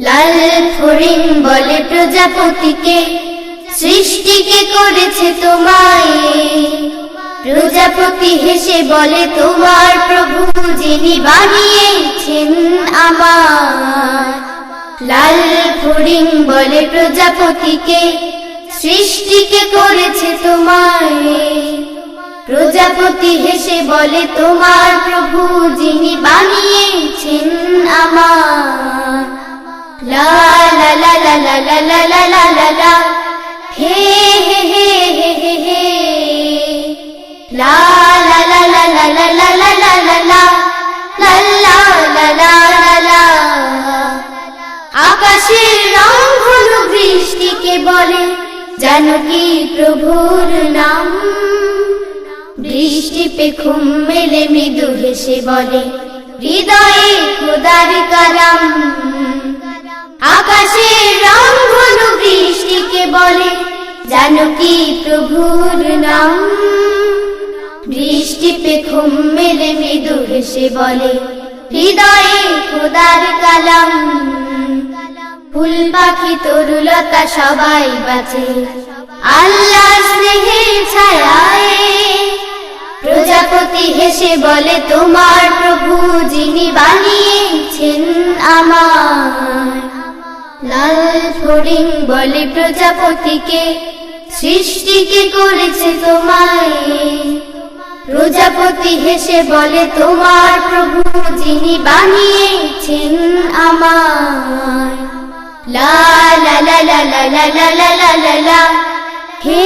লাল foreign বলে প্রজাপতিকে, সৃষ্টিকে করেছে তোমায়। প্রজাপতি হেসে বলে, তোমার প্রভু যিনি বানিয়েছেন আমার। লাল ফরিং বলে প্রজাপতিকে, সৃষ্টিকে করেছে তোমায়। প্রজাপতি হেসে বলে, তোমার প্রভু যিনি বানিয়েছেন আমার। লা লা লা লা লা হে হে হে হে হে হে লা লা লা লা লা লা লা লা আকাশের রং হলো বৃষ্টিকে বলে জানো কি প্রভুর নাম বৃষ্টি পে ঘুম মেলে মৃদু হেসে বলে হৃদয়ে খোদার কালাম কি প্রভুর নাম? বৃষ্টি পে ঘুম মেলে মৃদু হেসে বলে, হৃদয়ে খোদার কালাম। ফুল পাখি তরুলতা সবাই বাঁচে। আল্লাহ স্নেহের ছায়ায় প্রজাপতি হেসে বলে, তোমার প্রভু যিনি বানিয়েছেন আমার। লাল ফড়িং বলে, প্রজাপতিকে সৃষ্টিকে করেছে তোমায় প্রজাপতি হেসে বলে তোমার প্রভু যিনি বানিয়েছেন আমার হে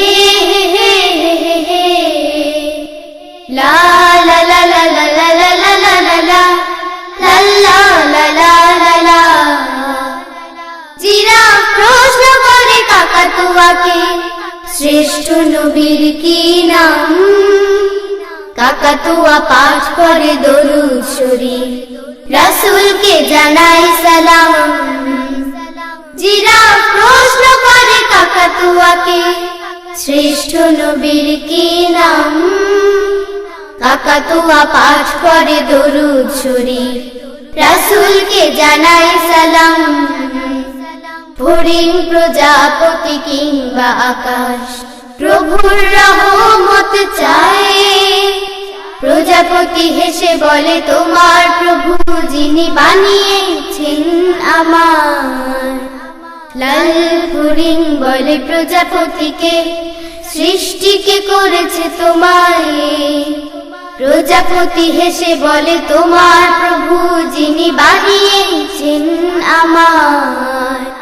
হে হে হে লা প্রশ্ন করে কাকাতুয়াকে শ্রেষ্ঠ নবীর কি নাম? কাকাতুয়া পাঠ করে দরুদ শরীফ। রাসূলকে জানাই সালাম। জিরাফ প্রশ্ন করে কাকাতুয়াকে, শ্রেষ্ঠ নবীর কি নাম? কাকাতুয়া পাঠ করে দরুদ শরীফ। রাসূলকে জানাই সালাম। ফড়িং প্রজাপতি কিংবা আকাশ, প্রভুর রহমত চায়। প্রজাপতি হেসে বলে, তোমার প্রভু যিনি বানিয়েছেন আমার। লাল হরিণ বলে, প্রজাপতিকে, সৃষ্টিকে করেছে তোমায়। প্রজাপতি হেসে বলে, তোমার প্রভু যিনি বানিয়েছেন আমার।